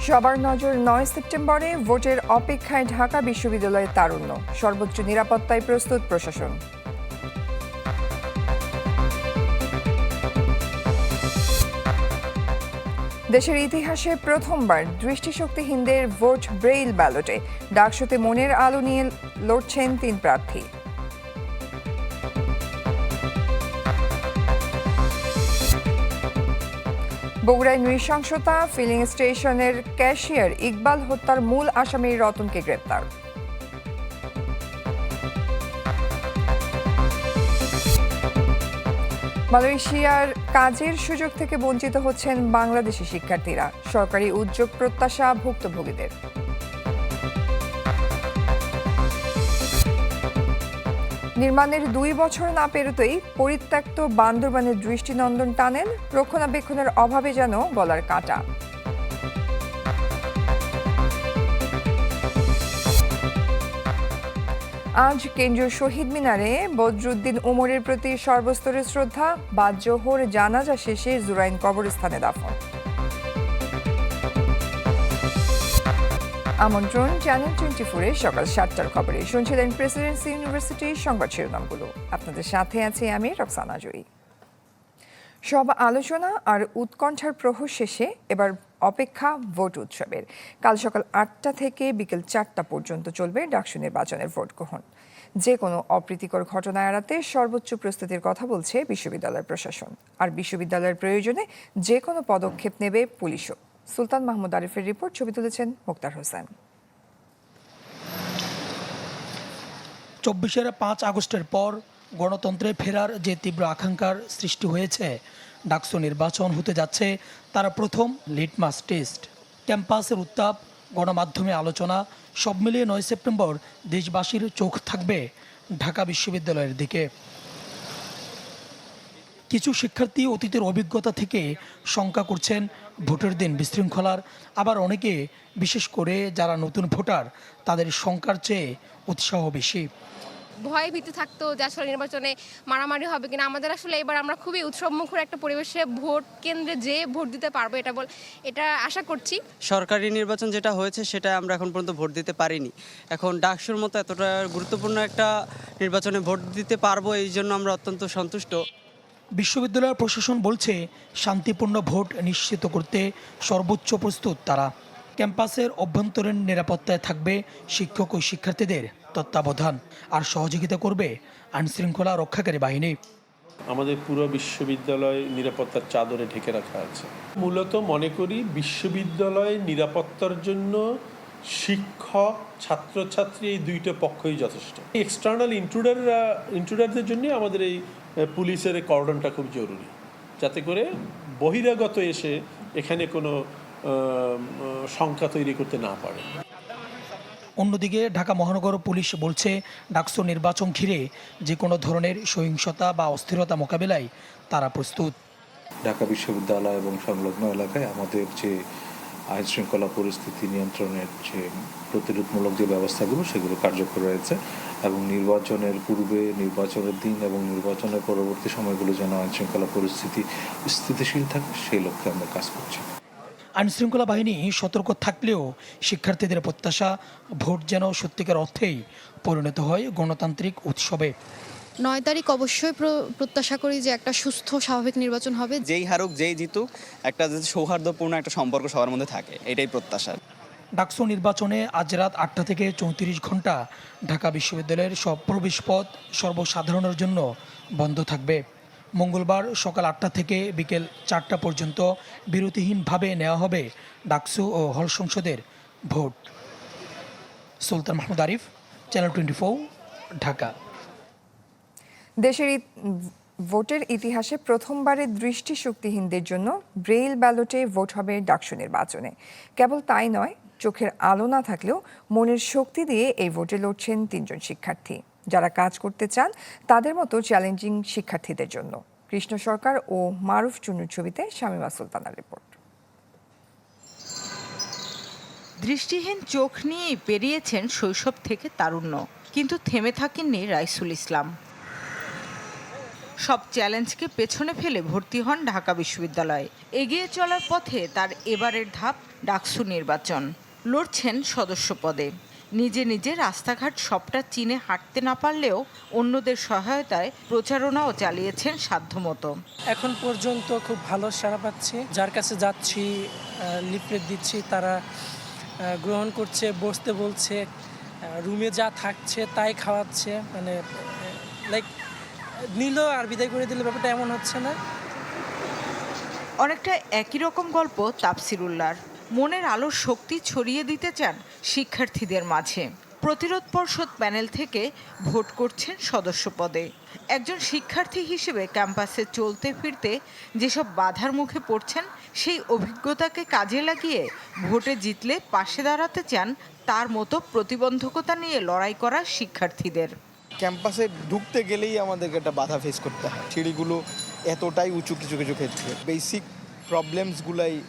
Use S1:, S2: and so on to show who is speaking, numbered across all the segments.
S1: সবার নজর নয় সেপ্টেম্বরে, ভোটের অপেক্ষায় ঢাকা বিশ্ববিদ্যালয়ের তারুণ্য। সর্বোচ্চ নিরাপত্তায় প্রস্তুত প্রশাসন। দেশের ইতিহাসে প্রথমবার দৃষ্টিশক্তিহীনদের ভোট ব্রেইল ব্যালটে। ডাকসুতে মনের আলো নিয়ে লড়ছেন তিন প্রার্থী। বগুড়ায় নৃশংসতা, ফিলিং স্টেশনের ক্যাশিয়ার, ইকবাল হত্যার মূল আসামি রতনকে গ্রেপ্তার। মালয়েশিয়ার কাজের সুযোগ থেকে বঞ্চিত হচ্ছেন বাংলাদেশি শিক্ষার্থীরা। সরকারি উদ্যোগ প্রত্যাশা ভুক্তভোগীদের। নির্মাণের দুই বছর না পেরোতেই পরিত্যক্ত বান্দরবানের দৃষ্টিনন্দন টানেল রক্ষণাবেক্ষণের অভাবে যেন গলার কাটা। আজ কেন্দ্রীয় শহীদ মিনারে বদরুদ্দিন উমরের প্রতি সর্বস্তরের শ্রদ্ধা বাদ জোহর জানাজা শেষে জুরাইন কবরস্থানে দাফন। আমন্ত্রণ চ্যানেল টোয়েন্টি ফোরের সকাল সাতটার খবরে। শুনছিলেন প্রেসিডেন্সি ইউনিভার্সিটির সংবাদ শিরোনামগুলো। আপনাদের সাথে আছি আমি রক্সানা জয়ী। সব আলোচনা আর উৎকণ্ঠার প্রহর শেষে এবার অপেক্ষা ভোট উৎসবের। কাল সকাল আটটা থেকে বিকেল চারটা পর্যন্ত চলবে ডাকসু নির্বাচনের ভোট গ্রহণ। যে কোনো অপ্রীতিকর ঘটনা এড়াতে সর্বোচ্চ প্রস্তুতির কথা বলছে বিশ্ববিদ্যালয় প্রশাসন। আর বিশ্ববিদ্যালয়ের প্রয়োজনে যে কোনো পদক্ষেপ নেবে পুলিশও। সুলতান মাহমুদ আরিফের রিপোর্ট, ছবি তুলেছেন মুক্তার হোসেন।
S2: চব্বিশের পাঁচ আগস্টের পর গণতন্ত্রে ফেরার যে তীব্র আকাঙ্ক্ষার সৃষ্টি হয়েছে, ডাকসু নির্বাচন হতে যাচ্ছে তার প্রথম লিটমাস টেস্ট। ক্যাম্পাসের উত্তাপ, গণমাধ্যমে আলোচনা, সব মিলিয়ে নয় সেপ্টেম্বর দেশবাসীর চোখ থাকবে ঢাকা বিশ্ববিদ্যালয়ের দিকে। কিছু শিক্ষার্থী অতীতের অভিজ্ঞতা থেকে শঙ্কা করছেন ভোটের দিন বিশৃঙ্খলার। আবার অনেকে বিশেষ করে যারা নতুন ভোটার তাদের শঙ্কার চেয়ে উৎসাহ বেশি।
S3: ভয় ভীতি থাকতো যে আসলে নির্বাচনে মারামারি হবে কিনা। আমাদের আসলে এবার আমরা খুবই উৎসবমুখর একটা পরিবেশে ভোট কেন্দ্রে যেয়ে ভোট দিতে পারব এটা বল এটা আশা করছি।
S4: সরকারি নির্বাচন যেটা হয়েছে সেটা আমরা এখন পর্যন্ত ভোট দিতে পারিনি। এখন ডাকসুর মতো এতটা গুরুত্বপূর্ণ একটা নির্বাচনে ভোট দিতে পারব এই জন্য আমরা অত্যন্ত সন্তুষ্ট।
S2: বিশ্ববিদ্যালয় প্রশাসন বলছে, শান্তিপূর্ণ ভোট নিশ্চিত করতে সর্বোচ্চ প্রস্তুত তারা। ক্যাম্পাসের অভ্যন্তরীণ নিরাপত্তায় থাকবে শিক্ষক ও শিক্ষার্থীদের তত্ত্বাবধান আর সহযোগিতা করবে আইনশৃঙ্খলা রক্ষাকারী বাহিনী।
S5: আমাদের পুরো বিশ্ববিদ্যালয় নিরাপত্তার চাদরে ঢেকে রাখা আছে। মূলত মনে করি বিশ্ববিদ্যালয় নিরাপত্তার জন্য শিক্ষক, ছাত্রছাত্রী এই দুইটা পক্ষই যথেষ্ট। এক্সটার্নাল ইন্ট্রুডাররা ইন্ট্রুডারদের জন্য আমাদের এই পুলিশের কর্ডনটা খুব জরুরি। যাতে করে বহিরাগত এসে এখানে কোনো শঙ্কা তৈরি করতে না পারে।
S2: অন্যদিকে ঢাকা মহানগর পুলিশ বলছে ডাকসু নির্বাচন ঘিরে যে কোনো ধরনের সহিংসতা বা অস্থিরতা মোকাবেলায় তারা প্রস্তুত।
S6: ঢাকা বিশ্ববিদ্যালয় এবং সংলগ্ন এলাকায় আমাদের যে আইন শৃঙ্খলা পরিস্থিতি নিয়ন্ত্রণের যে প্রতিরোধমূলক যে ব্যবস্থাগুলো সেগুলো কার্যকর রয়েছে এবং নির্বাচনের পূর্বে নির্বাচনের দিন এবং নির্বাচনের পরবর্তী সময়গুলো যেন আইন শৃঙ্খলা পরিস্থিতি স্থিতিশীল থাকে সেই লক্ষ্যে আমরা কাজ করছি।
S2: আইনশৃঙ্খলা বাহিনী সতর্ক থাকলেও শিক্ষার্থীদের প্রত্যাশা ভোট যেন সত্যিকার অর্থেই পরিণত হয় গণতান্ত্রিক উৎসবে।
S7: নয় তারিখ অবশ্যই প্র- প্রত্যাশা করি যে একটা সুস্থ স্বাভাবিক নির্বাচন হবে।
S8: যেই হারুক যেই জিতুক একটা সৌহার্দ্যপূর্ণ একটা সম্পর্ক সবার মধ্যে থাকে এটাই প্রত্যাশা।
S2: ডাকসু নির্বাচনে আজ রাত আটটা থেকে চৌত্রিশ ঘণ্টা ঢাকা বিশ্ববিদ্যালয়ের সব প্রবেশপথ সর্বসাধারণের জন্য বন্ধ থাকবে। মঙ্গলবার সকাল আটটা থেকে বিকেল চারটা পর্যন্ত বিরতিহীনভাবে নেওয়া হবে ডাকসু ও হল সংসদের vote. Sultan Mahmud Arif channel twenty Dhaka.
S1: দেশের ভোটের ইতিহাসে প্রথমবারের দৃষ্টিশক্তিহীনদের জন্য ব্রেইল ব্যালটে ভোট হবে ডাকসু নির্বাচনে। কেবল তাই নয় চোখের আলো না থাকলেও মনের শক্তি দিয়ে এই ভোটে লড়ছেন তিনজন শিক্ষার্থী। যারা কাজ করতে চান, তাদের মতো চ্যালেঞ্জিং শিক্ষার্থীদের জন্য। কৃষ্ণ সরকার ও মারুফ চুনুর ছবিতে শামিমা সুলতানার রিপোর্ট।
S9: দৃষ্টিহীন চোখ নিয়েই পেরিয়েছেন শৈশব থেকে তারুণ্য, কিন্তু থেমে থাকেননি রাইসুল ইসলাম। সব চ্যালেঞ্জকে পেছনে ফেলে ভর্তি হন ঢাকা বিশ্ববিদ্যালয়ে। এগিয়ে চলার পথে তার এবারের ধাপ ডাকসু নির্বাচন। লড়ছেন সদস্য পদে নিজে নিজে রাস্তাঘাট সবটা চিনে হাঁটতে না পারলেও অন্যদের সহায়তায় প্রচারণাও চালিয়েছেন সাধ্যমতো।
S10: এখন পর্যন্ত খুব ভালো সাড়া পাচ্ছি। যার কাছে যাচ্ছি লিফলেট দিচ্ছি তারা গ্রহণ করছে বসতে বলছে রুমে যা থাকছে তাই খাওয়াচ্ছে। মানে লাইক নিল আর বিদায় করে দিলে ব্যাপারটা এমন হচ্ছে না।
S9: অনেকটা একই রকম গল্প তাপসিরুল্লাহর মনের আলোর শক্তি ছড়িয়ে দিতে চান শিক্ষার্থীদের মাঝে। প্রতিরোধ পর্ষদ প্যানেল থেকে ভোট করছেন সদস্য পদে। একজন শিক্ষার্থী হিসেবে ক্যাম্পাসে চলতে ফিরতে যেসব বাধার মুখে পড়ছেন, সেই অভিজ্ঞতাকে কাজে লাগিয়ে ভোটে জিতলে পাশে দাঁড়াতে চান তার মতো প্রতিবন্ধকতা নিয়ে লড়াই করা শিক্ষার্থীদের।
S11: ক্যাম্পাসে ঢুকতে গেলেই আমাদেরকে একটা বাধা ফেস করতে হয়। সিঁড়িগুলো এতটাই উঁচু কিছু কিছু ক্ষেত্রে। বেসিক প্রবলেমসগুলাই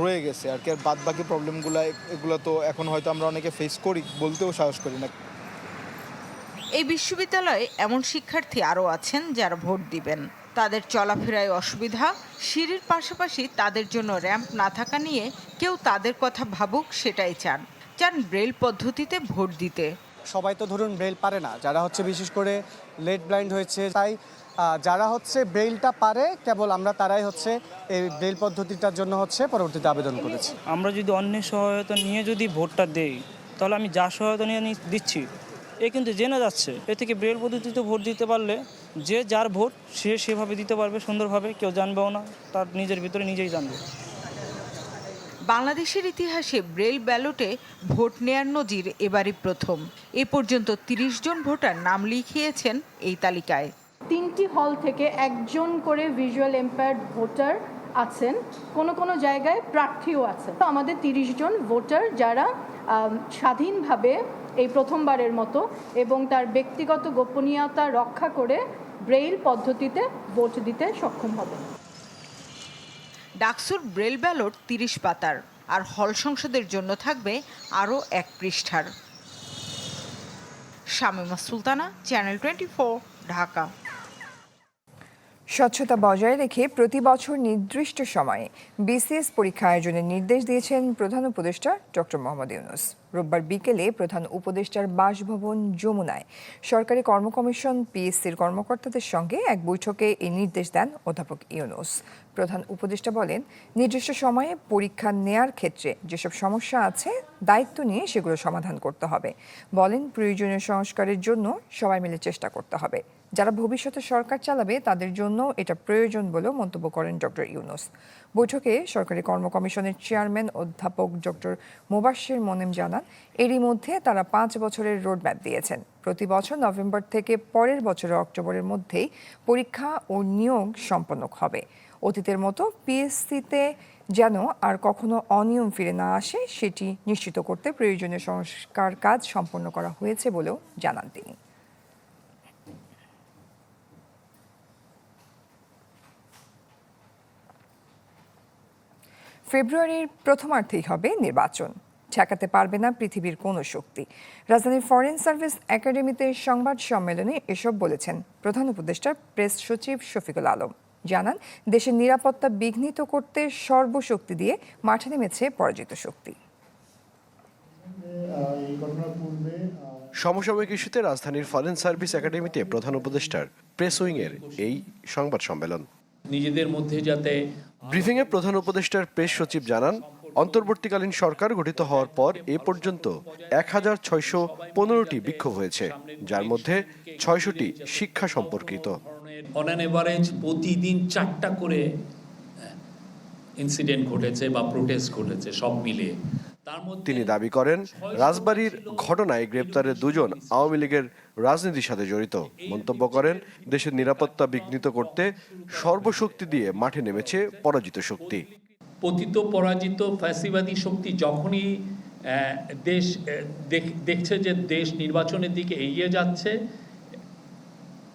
S11: রয়ে গেছে আর কি। আর বাদ বাকি প্রবলেমগুলাই এগুলো তো এখন হয়তো আমরা অনেকে ফেস করি বলতেও সাহস করি না।
S9: এই বিশ্ববিদ্যালয়ে এমন শিক্ষার্থী আরও আছেন যারা ভোট দিবেন। তাদের চলাফেরায় অসুবিধা সিঁড়ির পাশাপাশি তাদের জন্য র্যাম্প না থাকা নিয়ে কেউ তাদের কথা ভাবুক সেটাই চান। চান ব্রেল পদ্ধতিতে ভোট দিতে।
S12: সবাই তো ধরুন ব্রেল পারে না যারা হচ্ছে বিশেষ করে লেট ব্লাইন্ড হয়েছে তাই যারা হচ্ছে ব্রেইলটা পারে কেবল আমরা তারাই হচ্ছে এই ব্রেল পদ্ধতিটার জন্য হচ্ছে পরবর্তীতে আবেদন করেছি।
S10: আমরা যদি অন্যের সহায়তা নিয়ে যদি ভোটটা দেই তাহলে আমি যা সহায়তা নিয়ে দিচ্ছি এ কিন্তু জেনে যাচ্ছে। এ থেকে ব্রেল পদ্ধতিতে ভোট দিতে পারলে যে যার ভোট সে সেভাবে দিতে পারবে সুন্দরভাবে কেউ জানবেও না তার নিজের ভিতরে নিজেই জানবে।
S9: বাংলাদেশের ইতিহাসে ব্রেল ব্যালটে ভোট নেয়ার নজির এবারই প্রথম। এ পর্যন্ত তিরিশ জন ভোটার নাম লিখিয়েছেন এই তালিকায়।
S13: তিনটি হল থেকে একজন করে ভিজুয়াল এম্পায়ার্ড ভোটার আছেন। কোনো কোনো জায়গায় প্রার্থীও আছেন। তো আমাদের তিরিশ জন ভোটার যারা স্বাধীনভাবে এই প্রথমবারের মতো এবং তার ব্যক্তিগত গোপনীয়তা রক্ষা করে ব্রেইল পদ্ধতিতে ভোট দিতে সক্ষম হবে
S9: ডাকসুর ব্রেল ব্যালট তিরিশ পাতার, আর হল সংসদের জন্য থাকবে আরও এক পৃষ্ঠার। Shamima Sultana channel twenty Dhaka.
S1: স্বচ্ছতা বজায় রেখে প্রতি বছর নির্দিষ্ট সময়ে বিসিএস পরীক্ষা আয়োজনের নির্দেশ দিয়েছেন প্রধান উপদেষ্টা ডক্টর মোহাম্মদ ইউনুস। রোববার বিকেলে প্রধান উপদেষ্টার বাসভবন যমুনায় সরকারি কর্মকমিশন পিএসসির কর্মকর্তাদের সঙ্গে এক বৈঠকে এই নির্দেশ দেন অধ্যাপক ইউনুস। প্রধান উপদেষ্টা বলেন, নির্দিষ্ট সময়ে পরীক্ষা নেয়ার ক্ষেত্রে যেসব সমস্যা আছে, দায়িত্ব নিয়ে সেগুলো সমাধান করতে হবে। বলেন, প্রয়োজনীয় সংস্কারের জন্য সবাই মিলে চেষ্টা করতে হবে। যারা ভবিষ্যতে সরকার চালাবে, তাদের জন্য এটা প্রয়োজন বলেও মন্তব্য করেন ডক্টর ইউনুস। বৈঠকে সরকারি কর্ম কমিশনের চেয়ারম্যান অধ্যাপক ডক্টর মোবাশ্বির মোনেম জানান, এরই মধ্যে তারা পাঁচ বছরের রোডম্যাপ দিয়েছেন। প্রতি বছর নভেম্বর থেকে পরের বছরের অক্টোবরের মধ্যেই পরীক্ষা ও নিয়োগ সম্পন্ন হবে। অতীতের মতো পিএসসিতে যেন আর কখনো অনিয়ম ফিরে না আসে, সেটি নিশ্চিত করতে প্রয়োজনীয় সংস্কার কাজ সম্পন্ন করা হয়েছে বলেও জানান তিনি। ফেব্রুয়ারির প্রথমার্ধেই হবে নির্বাচন। ঠেকাতে পারবে না পৃথিবীর কোনো শক্তি। রাজধানীর ফরেন সার্ভিস একাডেমিতে সংবাদ সম্মেলনে এসব বলেছেন প্রধান উপদেষ্টা প্রেস সচিব শফিকুল আলম। জানান, দেশের নিরাপত্তা বিঘ্নিত করতে সর্বশক্তি দিয়ে মাঠে নেমেছে পরাজিত শক্তি।
S14: সমসাময়িক ইস্যুতে রাজধানীর ফরেন সার্ভিস একাডেমিতে প্রধান উপদেষ্টার প্রেস উইংয়ের এই সংবাদ সম্মেলন।
S15: নিজেদের মধ্যে যাতে
S14: ব্রিফিংয়ে প্রধান উপদেষ্টার প্রেস সচিব জানান অন্তর্বর্তীকালীন সরকার গঠিত হওয়ার পর এ পর্যন্ত এক হাজার ছয়শো পনেরোটি বিক্ষোভ হয়েছে যার মধ্যে ছয়শটি শিক্ষা সম্পর্কিত।
S15: অন অ্যান এভারেজ প্রতিদিন চারটা করে ইনসিডেন্ট ঘটেছে বা প্রোটেস্ট ঘটেছে সব মিলিয়ে। মধ্যে
S14: তিনি দাবি করেন রাজবাড়ির ঘটনায় গ্রেপ্তারের দুজন আওয়ামী লীগের রাজনীতির সাথে জড়িত। মন্তব্য করেন দেশের নিরাপত্তা বিঘ্নিত করতে সর্বশক্তি দিয়ে মাঠে নেমেছে পরাজিত শক্তি।
S15: পতিত পরাজিত ফ্যাসিবাদী শক্তি যখনই দেশ দেখ- দেখছে যে দেশ নির্বাচনের দিকে এগিয়ে যাচ্ছে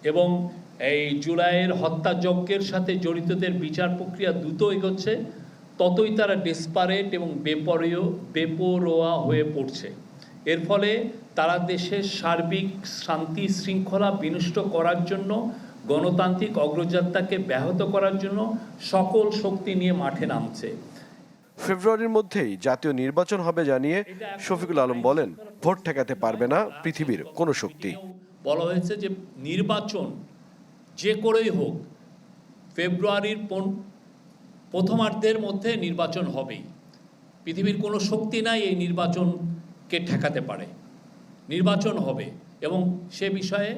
S15: এবং এই জুলাইয়ের হত্যাযজ্ঞের সাথে জড়িতদের বিচার প্রক্রিয়া দ্রুত এগোচ্ছে ততই তারা ডেসপারেট এবং বেপরীয় বেপরোয়া হয়ে পড়ছে। এর ফলে তারা দেশের সার্বিক শান্তি শৃঙ্খলা বিনষ্ট করার জন্য গণতান্ত্রিক অগ্রযাত্রাকে ব্যাহত করার জন্য সকল শক্তি নিয়ে মাঠে নামছে।
S14: ফেব্রুয়ারির মধ্যেই জাতীয় নির্বাচন হবে জানিয়ে শফিকুল আলম বলেন ভোট ঠেকাতে পারবে না পৃথিবীর কোনো শক্তি।
S15: বলা হয়েছে যে নির্বাচন যে করেই হোক ফেব্রুয়ারির প্রথমার্ধের মধ্যে নির্বাচন হবেই। পৃথিবীর কোনো শক্তি নাই এই নির্বাচনকে ঠেকাতে পারে। নির্বাচন হবে এবং সে বিষয়ে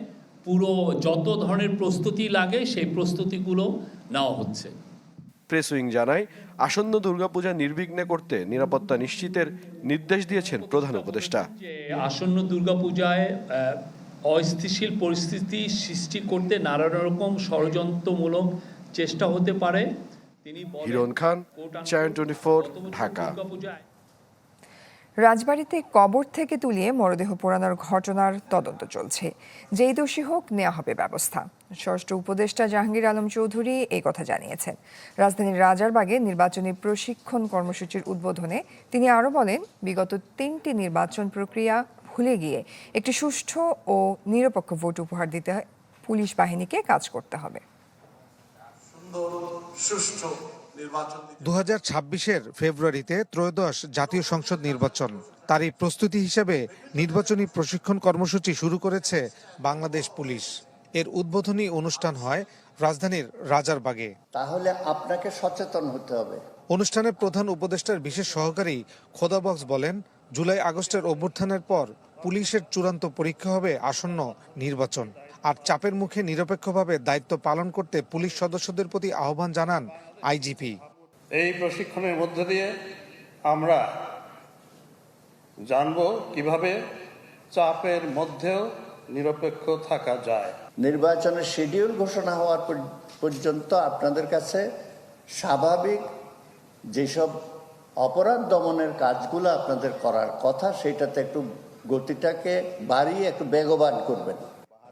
S15: পুরো যত ধরনের প্রস্তুতি লাগে সেই প্রস্তুতিগুলো নেওয়া হচ্ছে।
S14: প্রেস উইং জানায় আসন্ন দুর্গাপূজা নির্বিঘ্নে করতে নিরাপত্তা নিশ্চিতের নির্দেশ দিয়েছেন প্রধান উপদেষ্টা।
S15: আসন্ন দুর্গাপূজায় অস্থিতিশীল পরিস্থিতি সৃষ্টি করতে নানা রকম ষড়যন্ত্রমূলক চেষ্টা হতে পারে। তিনি বলেন,
S14: Hiran Khan channel twenty four
S15: Dhaka.
S1: রাজবাড়িতে কবর থেকে তুলিয়ে মরদেহ পোড়ানোর ঘটনার তদন্ত চলছে। যেই দোষী হোক নেওয়া হবে ব্যবস্থা। ষষ্ঠ উপদেষ্টা জাহাঙ্গীর আলম চৌধুরী এই কথা জানিয়েছেন। রাজধানীর রাজারবাগে নির্বাচনী প্রশিক্ষণ কর্মসূচির উদ্বোধনে তিনি আরও বলেন বিগত তিনটি নির্বাচন প্রক্রিয়া ভুলে গিয়ে একটি সুষ্ঠু ও নিরপেক্ষ ভোট উপহার দিতে পুলিশ বাহিনীকে কাজ করতে হবে।
S16: দু হাজার ছাব্বিশের ফেব্রুয়ারিতে ত্রয়োদশ জাতীয় সংসদ নির্বাচন। তারই প্রস্তুতি হিসেবে নির্বাচনী প্রশিক্ষণ কর্মসূচি শুরু করেছে বাংলাদেশ পুলিশ। এর উদ্বোধনী অনুষ্ঠান হয় রাজধানীর রাজারবাগে।
S17: তাহলে আপনাকে সচেতন হতে হবে।
S16: অনুষ্ঠানে প্রধান উপদেষ্টার বিশেষ সহকারী খোদাবক্স বলেন জুলাই আগস্টের অভ্যুত্থানের পর পুলিশের চূড়ান্ত পরীক্ষা হবে আসন্ন নির্বাচন। আর চাপের মুখে নিরপেক্ষভাবে দায়িত্ব পালন করতে পুলিশ সদস্যদের প্রতি আহ্বান জানান আইজিপি।
S18: এই প্রশিক্ষণের মধ্য দিয়ে আমরা জানব কীভাবে চাপের মধ্যেও নিরপেক্ষ থাকা যায়।
S17: নির্বাচনের শিডিউল ঘোষণা হওয়ার পর- পর্যন্ত আপনাদের কাছে স্বাভাবিক যেসব অপরাধ দমনের কাজগুলো আপনাদের করার কথা সেটাতে একটু গতিটাকে বাড়িয়ে একটু বেগবান করবেন।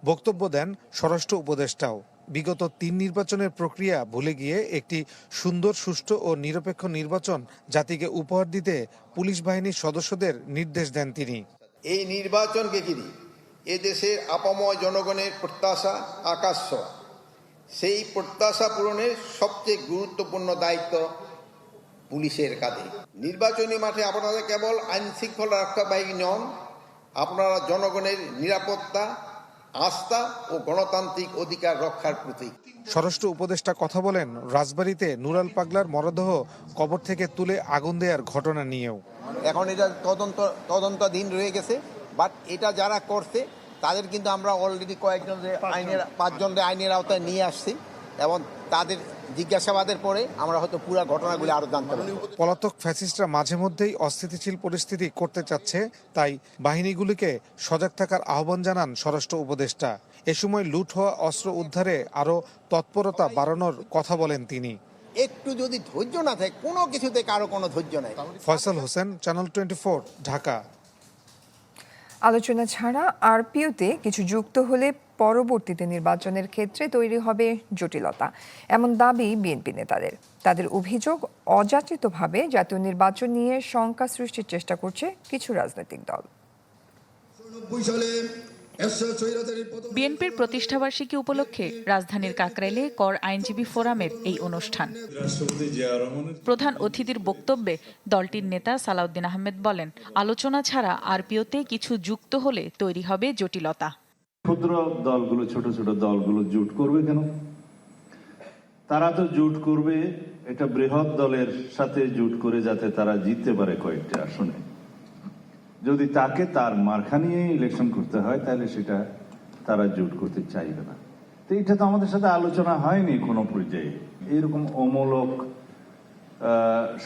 S16: বক্তব্য দেন স্বরাষ্ট্র উপদেষ্টাও। বিগত তিন নির্বাচনের প্রক্রিয়া ভুলে গিয়ে একটি সুন্দর, সুষ্ঠু ও নিরপেক্ষ নির্বাচন জাতিকে উপহার দিতে পুলিশ বাহিনীর সদস্যদের নির্দেশ দেন তিনি।
S19: এই নির্বাচনকে ঘিরে এ দেশের আপাময় জনগণের প্রত্যাশা আকাশ। সেই প্রত্যাশা পূরণের সবচেয়ে গুরুত্বপূর্ণ দায়িত্ব পুলিশের কাঁধে। নির্বাচনী মাঠে আপনারা কেবল আইন শৃঙ্খলা রক্ষা বাহিনী নন, আপনারা জনগণের নিরাপত্তা আস্থা ও গণতান্ত্রিক অধিকার রক্ষার প্রতীক।
S16: স্বরাষ্ট্র উপদেষ্টা কথা বলেন রাজবাড়িতে নুরাল পাগলার মরদেহ কবর থেকে তুলে আগুন দেওয়ার ঘটনা নিয়েও।
S19: এখন এটা তদন্ত তদন্তাধীন রয়ে গেছে বাট এটা যারা করছে তাদের কিন্তু আমরা অলরেডি কয়েকজন আইনের পাঁচজন আইনের আওতায় নিয়ে আসছি এবং তাদের জিজ্ঞাসাবাদের পরে আমরা হয়তো পুরো ঘটনাগুলি আরও জানতে পারব।
S16: পলাতক ফ্যাসিস্টরা মাঝে মধ্যেই অস্থিতিশীল পরিস্থিতি করতে চাচ্ছে তাই বাহিনীগুলিকে সজাগ থাকার আহ্বান জানান স্বরাষ্ট্র উপদেষ্টা। এ সময় লুট হওয়া অস্ত্র উদ্ধারে আরও তৎপরতা বাড়ানোর কথা বলেন তিনি।
S19: একটু যদি ধৈর্য না থাকে কোনো কিছুতে কারও কোনো ধৈর্য নাই।
S16: Faisal Hossain channel twenty Dhaka.
S1: আলোচনা ছাড়া আরপিওতে কিছু যুক্ত হলে পরবর্তীতে নির্বাচনের ক্ষেত্রে তৈরি হবে জটিলতা। এমন দাবি বিএনপি নেতাদের। তাদের অভিযোগ অযাচিতভাবে জাতীয় নির্বাচন নিয়ে শঙ্কা সৃষ্টির চেষ্টা করছে কিছু রাজনৈতিক দল।
S20: বিএনপির প্রতিষ্ঠাবার্ষিকী উপলক্ষে রাজধানীর কাকরাইলে কর আইনজীবী ফোরামের এই অনুষ্ঠান। প্রধান অতিথির বক্তব্যে দলটির নেতা সালাউদ্দিন আহমেদ বলেন আলোচনা ছাড়া আরপিওতে কিছু যুক্ত হলে তৈরি হবে জটিলতা।
S21: ক্ষুদ্র দলগুলো, ছোট ছোট দলগুলো জুট করবে কেন? তারা তো জুট করবে একটা বৃহৎ দলের সাথে জুট করে যাতে তারা জিততে পারে কয়েকটি আসনে। যদি তাকে তার মার্খা নিয়ে ইলেকশন করতে হয়, তাহলে সেটা তারা জুট করতে চাইবে না। তো এটা তো আমাদের সাথে আলোচনা হয়নি কোনো পর্যায়ে। এরকম অমূলক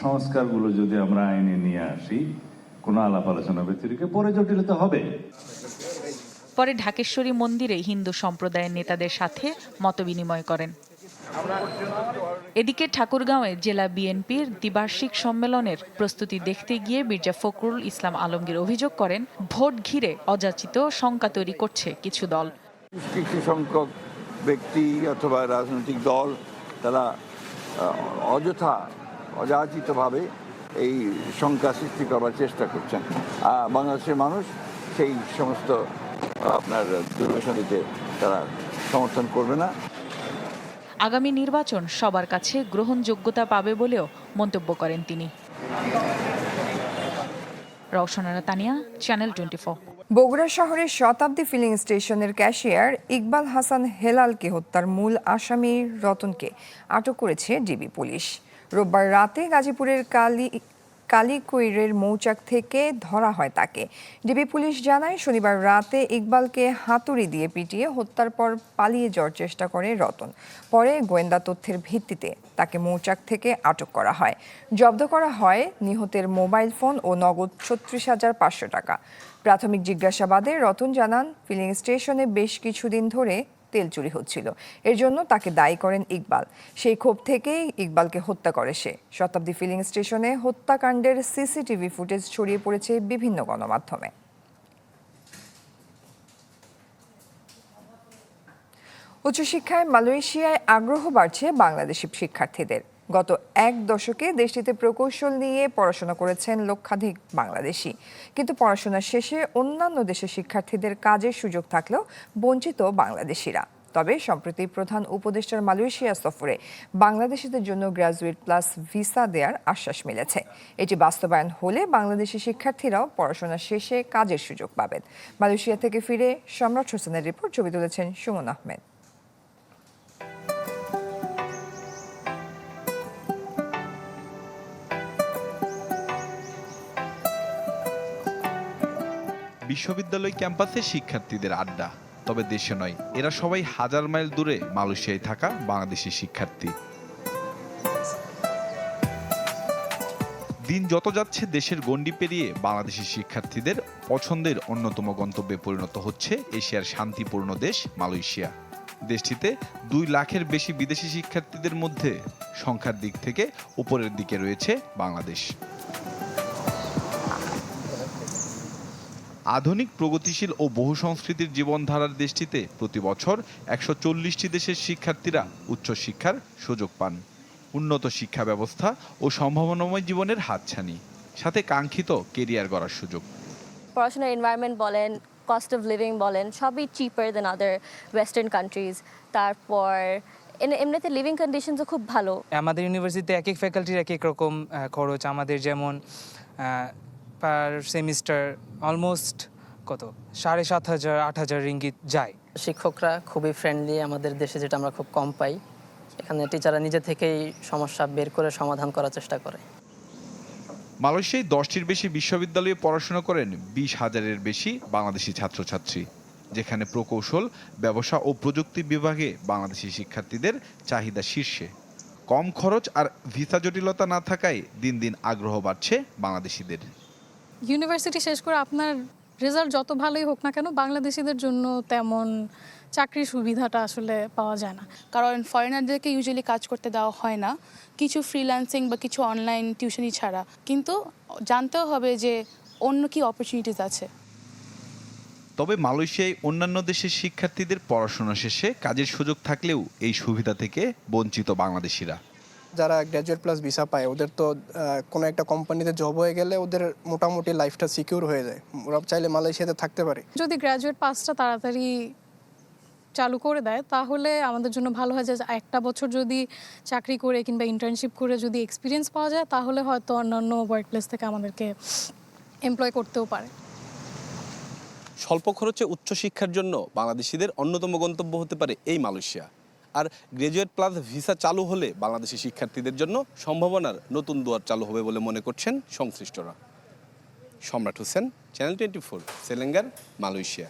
S21: সংস্কারগুলো যদি আমরা আইনে নিয়ে আসি, কোনো আলাপ আলোচনা ব্যতিরিকে, পরে জটিলতা হবে।
S20: পরে ঢাকেশ্বরী মন্দিরে হিন্দু সম্প্রদায়ের নেতাদের সাথে মতবিনিময় করেন। এদিকে ঠাকুরগাঁওয়ে জেলা বিএনপির দ্বিবার্ষিক সম্মেলনের প্রস্তুতি দেখতে গিয়ে মির্জা ফখরুল ইসলাম আলমগীর অভিযোগ করেন, ভোট ঘিরে অযাচিত শঙ্কা তৈরি করছে কিছু দল।
S22: কিছু সংখ্যক ব্যক্তি অথবা রাজনৈতিক দল, তারা অযথা, অযাচিতভাবে এই শঙ্কা সৃষ্টি করবার চেষ্টা করছেন। বাংলাদেশের মানুষ সেই সমস্ত আপনার দুর্ব্যসনিতে তারা সমর্থন করবে না।
S20: আগামী নির্বাচন সবার কাছে গ্রহণযোগ্যতা পাবে বলেও মন্তব্য করেন তিনি। রওশনারা তানিয়া চ্যানেল টোয়েন্টি
S1: বগুড়া শহরের শতাব্দী ফিলিং স্টেশনের ক্যাশিয়ার ইকবাল হাসান হেলালকে হত্যার মূল আসামি রতনকে আটক করেছে ডিবি পুলিশ। রোববার রাতে গাজীপুরের কালী কালিকৈরের মৌচাক থেকে ধরা হয় তাকে। ডিবি পুলিশ জানায়, শনিবার রাতে ইকবালকে হাতুড়ি দিয়ে পিটিয়ে হত্যার পর পালিয়ে যাওয়ার চেষ্টা করে রতন। পরে গোয়েন্দা তথ্যের ভিত্তিতে তাকে মৌচাক থেকে আটক করা হয়। জব্দ করা হয় নিহতের মোবাইল ফোন ও নগদ ছত্রিশ হাজার পাঁচশো টাকা। প্রাথমিক জিজ্ঞাসাবাদে রতন জানান, ফিলিং স্টেশনে বেশ কিছুদিন ধরে তেল চুরি হচ্ছিল। এর জন্য তাকে দায়ী করেন ইকবাল। সেই ক্ষোভ থেকেই ইকবালকে হত্যা করে সে। শতাব্দী ফিলিং স্টেশনে হত্যাকাণ্ডের সিসিটিভি ফুটেজ ছড়িয়ে পড়েছে বিভিন্ন গণমাধ্যমে। উচ্চশিক্ষায় মালয়েশিয়ায় আগ্রহ বাড়ছে বাংলাদেশি শিক্ষার্থীদের। গত এক দশকে দেশটিতে প্রকৌশল নিয়ে পড়াশোনা করেছেন লক্ষাধিক বাংলাদেশি। কিন্তু পড়াশোনা শেষে অন্যান্য দেশের শিক্ষার্থীদের কাজের সুযোগ থাকলেও বঞ্চিত বাংলাদেশিরা। তবে সম্প্রতি প্রধান উপদেষ্টার মালয়েশিয়া সফরে বাংলাদেশিদের জন্য গ্রাজুয়েট প্লাস ভিসা দেওয়ার আশ্বাস মিলেছে। এটি বাস্তবায়ন হলে বাংলাদেশি শিক্ষার্থীরাও পড়াশোনা শেষে কাজের সুযোগ পাবেন। মালয়েশিয়া থেকে ফিরে সম্রাট হোসেনের রিপোর্ট, ছবি তুলেছেন সুমন আহমেদ।
S23: বিশ্ববিদ্যালয় ক্যাম্পাসে শিক্ষার্থীদের আড্ডা। তবে দেশে নয়, এরা সবাই হাজার মাইল দূরে মালয়েশিয়ায় থাকা বাংলাদেশি শিক্ষার্থী। দিন যত যাচ্ছে, দেশের গণ্ডি পেরিয়ে বাংলাদেশি শিক্ষার্থীদের পছন্দের অন্যতম গন্তব্যে পরিণত হচ্ছে এশিয়ার শান্তিপূর্ণ দেশ মালয়েশিয়া। দেশটিতে দুই লাখের বেশি বিদেশি শিক্ষার্থীদের মধ্যে সংখ্যার দিক থেকে উপরের দিকে রয়েছে বাংলাদেশ। আধুনিক প্রগতিশীল ও বহু সংস্কৃতির জীবনধারার দেশটিতে প্রতি বছর একশো চল্লিশটি দেশের শিক্ষার্থীরা উচ্চশিক্ষার সুযোগ পান। উন্নত শিক্ষা ব্যবস্থা ও সম্ভাবনাময় জীবনের হাতছানি সাথে কাঙ্ক্ষিত কেরিয়ার গড়ার সুযোগ।
S24: পড়াশোনার এনভায়রনমেন্ট বলেন কস্ট অফ লিভিং বলেন সবই cheaper than other western countries তারপর এন- এমনিতে লিভিং কন্ডিশনসও খুব ভালো।
S25: আমাদের ইউনিভার্সিটিতে এক এক ফ্যাকাল্টির এক এক রকম খরচ। আমাদের যেমন পার সেমিস্টার অলমোস্ট কত? সাড়ে সাত হাজার আট হাজার রিঙ্গিত যায়।
S26: শিক্ষকরা খুবই ফ্রেন্ডলি আমাদের দেশে যেটা আমরা খুব কম পাই। এখানে টিচাররা নিজে থেকেই সমস্যা বের করে সমাধান করার চেষ্টা করে।
S23: মালয়েশিয়ায় দশটির বেশি বিশ্ববিদ্যালয়ে পড়াশোনা করেন বিশ হাজারের বেশি বাংলাদেশি ছাত্রছাত্রী যেখানে প্রকৌশল ব্যবসা ও প্রযুক্তি বিভাগে বাংলাদেশি শিক্ষার্থীদের চাহিদা শীর্ষে। কম খরচ আর ভিসা জটিলতা না থাকায় দিন দিন আগ্রহ বাড়ছে বাংলাদেশিদের।
S27: ইউনিভার্সিটি শেষ করে আপনার রেজাল্ট যত ভালোই হোক না কেন বাংলাদেশিদের জন্য তেমন চাকরির সুবিধাটা আসলে পাওয়া যায় না।
S28: কারণ ফরেনারদেরকে ইউজুয়ালি কাজ করতে দেওয়া হয় না। কিছু ফ্রিল্যান্সিং বা কিছু অনলাইন টিউশনি ছাড়া। কিন্তু জানতেও হবে যে অন্য কি অপরচুনিটিস আছে।
S23: তবে মালয়েশিয়ায় অন্যান্য দেশের শিক্ষার্থীদের পড়াশোনা শেষে কাজের সুযোগ থাকলেও এই সুবিধা থেকে বঞ্চিত বাংলাদেশিরা।
S29: যারা গ্র্যাজুয়েট প্লাস ভিসা পায় ওদের তো কোনো একটা কোম্পানিতে জব হয়ে গেলে ওদের মোটামুটি লাইফটা সিকিউর হয়ে যায়। ওরা চাইলে মালয়েশিয়াতে থাকতে পারে।
S27: যদি গ্র্যাজুয়েট পাসটা তাড়াতাড়ি চালু করে দেয় তাহলে আমাদের জন্য ভালো হয় যে একটা বছর যদি চাকরি করে কিংবা ইন্টার্নশিপ করে যদি এক্সপিরিয়েন্স পাওয়া যায় তাহলে হয়তো অন্যান্য ওয়ার্ক প্লেস থেকে আমাদেরকে এমপ্লয় করতেও পারে।
S30: স্বল্প খরচে উচ্চশিক্ষার জন্য বাংলাদেশিদের অন্যতম গন্তব্য হতে পারে এই মালয়েশিয়া। আর গ্রাজুয়েট প্লাস ভিসা চালু হলে বাংলাদেশি শিক্ষার্থীদের জন্য সম্ভাবনার নতুন দুয়ার চালু হবে বলে মনে করছেন সংশ্লিষ্টরা। Samrat Hossain channel twenty four Selangor Malaysia